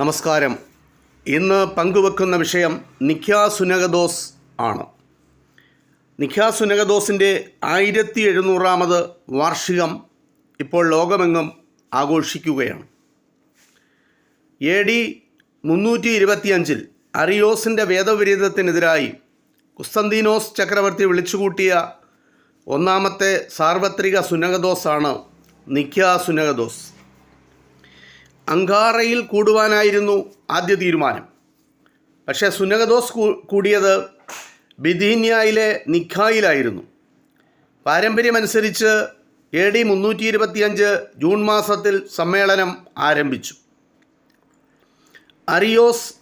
നമസ്കാരം. ഇന്ന് പങ്കുവെക്കുന്ന വിഷയം നിഖ്യാ സുനഗദോസ് ആണ്. നിഖ്യാ സുനഗദോസിന്റെ ആയിരത്തി എഴുന്നൂറാമത് വാർഷികം ഇപ്പോൾ ലോകമെങ്ങും ആഘോഷിക്കുകയാണ്. എ ഡി മുന്നൂറ്റി ഇരുപത്തിയഞ്ചിൽ അറിയോസിന്റെ വേദവിരീതത്തിനെതിരായി കുസ്തന്തീനോസ് ചക്രവർത്തി വിളിച്ചുകൂട്ടിയ ഒന്നാമത്തെ സാർവത്രിക സുനഗദോസാണ് നിഖ്യാ സുനഗദോസ് അങ്കാറയിൽ കൂടുവാനായിരുന്നു ആദ്യ തീരുമാനം. പക്ഷേ സുനഗദോസ് കൂടിയത് ബിദീന്യയിലെ നിഖായിലായിരുന്നു. പാരമ്പര്യമനുസരിച്ച് എ ഡി മുന്നൂറ്റി ഇരുപത്തിയഞ്ച് ജൂൺ മാസത്തിൽ സമ്മേളനം ആരംഭിച്ചു. അറിയോസ്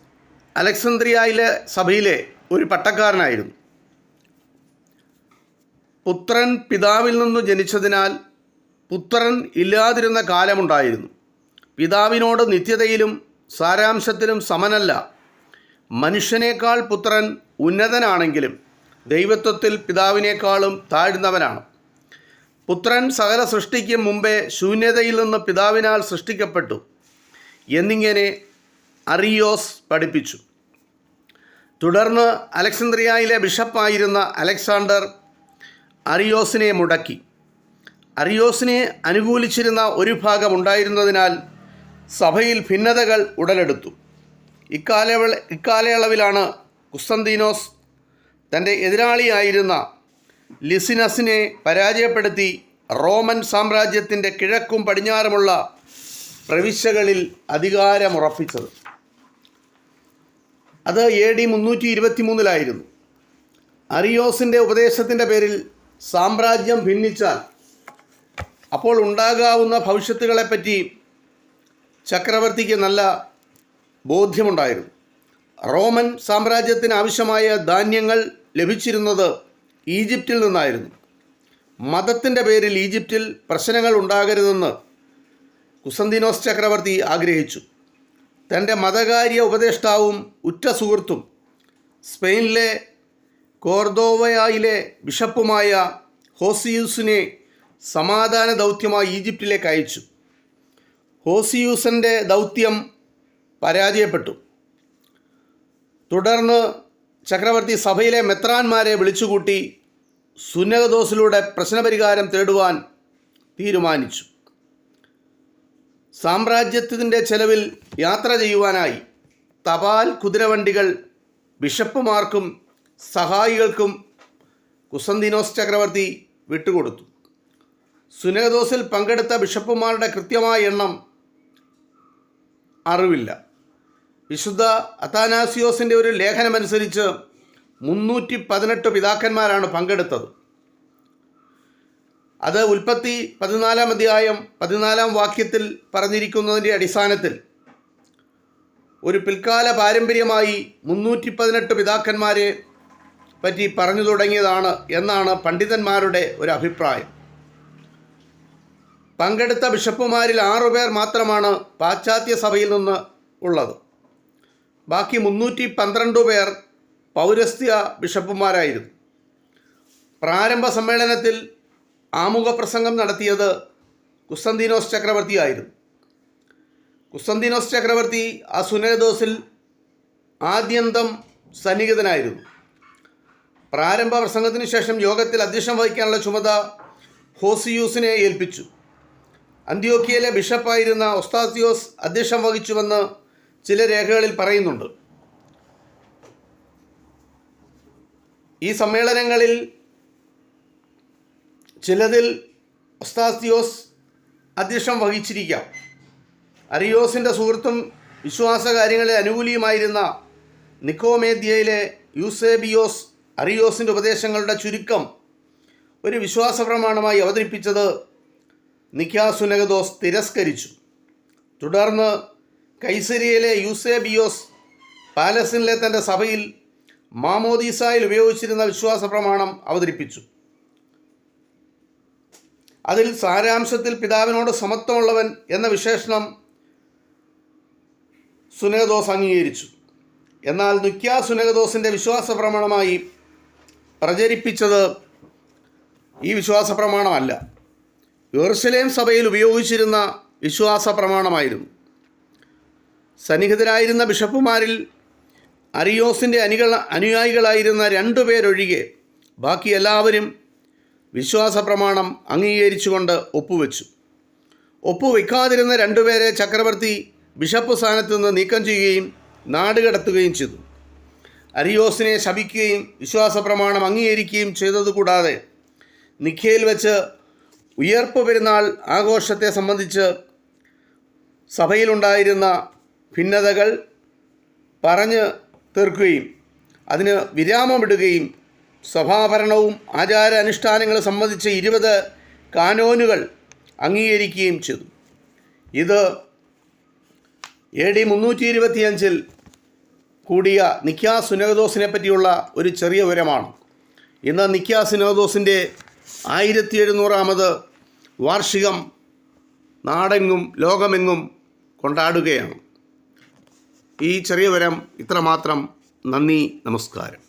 അലക്സന്ദ്രിയയിലെ സഭയിലെ ഒരു പട്ടക്കാരനായിരുന്നു. പുത്രൻ പിതാവിൽ നിന്നു ജനിച്ചതിനാൽ പുത്രൻ ഇല്ലാതിരുന്ന കാലമുണ്ടായിരുന്നു. പിതാവിനോട് നിത്യതയിലും സാരാംശത്തിലും സമനല്ല. മനുഷ്യനേക്കാൾ പുത്രൻ ഉന്നതനാണെങ്കിലും ദൈവത്വത്തിൽ പിതാവിനേക്കാളും താഴ്ന്നവനാണ്. പുത്രൻ സകല സൃഷ്ടിക്കും മുമ്പേ ശൂന്യതയിൽ നിന്ന് പിതാവിനാൽ സൃഷ്ടിക്കപ്പെട്ടു എന്നിങ്ങനെ അറിയോസ് പഠിപ്പിച്ചു. തുടർന്ന് അലക്സന്ദ്രിയയിലെ ബിഷപ്പായിരുന്ന അലക്സാണ്ടർ അറിയോസിനെ മുടക്കി. അറിയോസിനെ അനുകൂലിച്ചിരുന്ന ഒരു ഭാഗം ഉണ്ടായിരുന്നതിനാൽ സഭയിൽ ഭിന്നതകൾ ഉടലെടുത്തു. ഇക്കാലയള ഇക്കാലയളവിലാണ് കുസ്തന്തീനോസ് തന്റെ എതിരാളിയായിരുന്ന ലിസിനസിനെ പരാജയപ്പെടുത്തി റോമൻ സാമ്രാജ്യത്തിന്റെ കിഴക്കും പടിഞ്ഞാറുമുള്ള പ്രവിശ്യകളിൽ അധികാരമുറപ്പിച്ചത്. അത് എ ഡി മുന്നൂറ്റി ഇരുപത്തി മൂന്നിലായിരുന്നു അറിയോസിന്റെ ഉപദേശത്തിന്റെ പേരിൽ സാമ്രാജ്യം ഭിന്നിച്ചാൽ അപ്പോൾ ഉണ്ടാകാവുന്ന ഭവിഷ്യത്തുകളെപ്പറ്റി ചക്രവർത്തിക്ക് നല്ല ബോധ്യമുണ്ടായിരുന്നു. റോമൻ സാമ്രാജ്യത്തിന് ആവശ്യമായ ധാന്യങ്ങൾ ലഭിച്ചിരുന്നത് ഈജിപ്തിൽ നിന്നായിരുന്നു. മതത്തിന്റെ പേരിൽ ഈജിപ്തിൽ പ്രശ്നങ്ങൾ ഉണ്ടാകരുതെന്ന് കുസന്തിനോസ് ചക്രവർത്തി ആഗ്രഹിച്ചു. തന്റെ മതകാര്യ ഉപദേഷ്ടാവും ഉറ്റ സുഹൃത്തും സ്പെയിനിലെ കോർദോവയായിലെ ബിഷപ്പുമായ ഹോസിയൂസിനെ സമാധാന ദൗത്യമായി ഈജിപ്തിലേക്ക് അയച്ചു. ഹോസിയൂസിന്റെ ദൗത്യം പരാജയപ്പെട്ടു. തുടർന്ന് ചക്രവർത്തി സഭയിലെ മെത്രാന്മാരെ വിളിച്ചുകൂട്ടി സുന്നകദോസിലൂടെ പ്രശ്നപരിഹാരം തേടുവാൻ തീരുമാനിച്ചു. സാമ്രാജ്യത്തിന്റെ ചെലവിൽ യാത്ര ചെയ്യുവാനായി തപാൽ കുതിരവണ്ടികൾ ബിഷപ്പുമാർക്കും സഹായികൾക്കും കുസന്തിനോസ് ചക്രവർത്തി വിട്ടുകൊടുത്തു. സുനേദോസിൽ പങ്കെടുത്ത ബിഷപ്പുമാരുടെ കൃത്യമായ എണ്ണം അറിവില്ല. വിശുദ്ധ അത്താനാസിയോസിന്റെ ഒരു ലേഖനമനുസരിച്ച് മുന്നൂറ്റി പതിനെട്ട് പിതാക്കന്മാരാണ് പങ്കെടുത്തത്. അത് ഉൽപ്പത്തി പതിനാലാം അധ്യായം പതിനാലാം വാക്യത്തിൽ പറഞ്ഞിരിക്കുന്നതിന്റെ അടിസ്ഥാനത്തിൽ ഒരു പിൽക്കാല പാരമ്പര്യമായി മുന്നൂറ്റി പതിനെട്ട് പിതാക്കന്മാരെ പറ്റി പറഞ്ഞു തുടങ്ങിയതാണ് എന്നാണ് പണ്ഡിതന്മാരുടെ ഒരു അഭിപ്രായം. പങ്കെടുത്ത ബിഷപ്പുമാരിൽ ആറുപേർ മാത്രമാണ് പാശ്ചാത്യ സഭയിൽ നിന്ന് ഉള്ളത്. ബാക്കി മുന്നൂറ്റി പന്ത്രണ്ട് പേർ പൗരസ്ത്യ ബിഷപ്പുമാരായിരുന്നു. പ്രാരംഭ സമ്മേളനത്തിൽ ആമുഖ പ്രസംഗം നടത്തിയത് കുസ്തന്തീനോസ് ചക്രവർത്തിയായിരുന്നു. കുസ്തന്തീനോസ് ചക്രവർത്തി ആ സുനേദോസിൽ ആദ്യന്തം സന്നിഹിതനായിരുന്നു. പ്രാരംഭ പ്രസംഗത്തിന് ശേഷം യോഗത്തിൽ അധ്യക്ഷം വഹിക്കാനുള്ള ചുമത ഹോസിയൂസിനെ ഏൽപ്പിച്ചു. അന്ത്യോക്കിയയിലെ ബിഷപ്പായിരുന്ന ഒസ്താസിയോസ് അധ്യക്ഷം വഹിച്ചുവെന്ന് ചില രേഖകളിൽ പറയുന്നുണ്ട്. ഈ സമ്മേളനങ്ങളിൽ ചിലതിൽ ഒസ്താസിയോസ് അധ്യക്ഷം വഹിച്ചിരിക്കാം. അരിയോസിന്റെ സുഹൃത്തും വിശ്വാസകാര്യങ്ങളിൽ അനുകൂലിയുമായിരുന്ന നിക്കോമേദ്യയിലെ യൂസേബിയോസ് അറിയോസിന്റെ ഉപദേശങ്ങളുടെ ചുരുക്കം ഒരു വിശ്വാസ പ്രമാണമായി അവതരിപ്പിച്ചത് നിഖ്യാസുനഗദോസ് തിരസ്കരിച്ചു. തുടർന്ന് കൈസരിയയിലെ യൂസേബിയോസ് പാലസിനിലെ തന്റെ സഭയിൽ മാമോദീസായിൽ ഉപയോഗിച്ചിരുന്ന വിശ്വാസ പ്രമാണം അവതരിപ്പിച്ചു. അതിൽ സാരാംശത്തിൽ പിതാവിനോട് സമത്വമുള്ളവൻ എന്ന വിശേഷണം സുനഗദോസ് അംഗീകരിച്ചു. എന്നാൽ നിക്യാ സുനഗദോസിന്റെ വിശ്വാസ പ്രമാണമായി പ്രചരിപ്പിച്ചത് ഈ വിശ്വാസ പ്രമാണമല്ല യെറുസലേം സഭയിൽ ഉപയോഗിച്ചിരുന്ന വിശ്വാസ പ്രമാണമായിരുന്നു. സന്നിഹിതരായിരുന്ന ബിഷപ്പുമാരിൽ അരിയോസിന്റെ അനുക അനുയായികളായിരുന്ന രണ്ടു പേരൊഴികെ ബാക്കി എല്ലാവരും വിശ്വാസ പ്രമാണം അംഗീകരിച്ചുകൊണ്ട് ഒപ്പുവെച്ചു. ഒപ്പുവെക്കാതിരുന്ന രണ്ടുപേരെ ചക്രവർത്തി ബിഷപ്പ് സ്ഥാനത്ത് നിന്ന് നീക്കം ചെയ്യുകയും നാടുകടത്തുകയും ചെയ്തു. അരിയോസിനെ ശപിക്കുകയും വിശ്വാസ പ്രമാണം അംഗീകരിക്കുകയും ചെയ്തതുകൂടാതെ നിഖയിൽ വെച്ച് ഉയർപ്പ് പെരുന്നാൾ ആഘോഷത്തെ സംബന്ധിച്ച് സഭയിലുണ്ടായിരുന്ന ഭിന്നതകൾ പറഞ്ഞ് തീർക്കുകയും അതിന് വിരാമമിടുകയും സഭാഭരണവും ആചാര അനുഷ്ഠാനങ്ങൾ സംബന്ധിച്ച് ഇരുപത് കാനോനുകൾ അംഗീകരിക്കുകയും ചെയ്തു. ഇത് എ ഡി മുന്നൂറ്റി ഇരുപത്തിയഞ്ചിൽ കൂടിയ നിക്യാ സുനകദോസിനെ പറ്റിയുള്ള ഒരു ചെറിയ വിവരമാണ്. ഇന്ന് നിക്യാ സുനകദോസിന്റെ ആയിരത്തി എഴുന്നൂറാമത് വാർഷികം നാടെങ്ങും ലോകമെങ്ങും കൊണ്ടാടുകയാണ്. ഈ ചെറിയ വരം ഇത്രമാത്രം. നന്ദി നമസ്കാരം.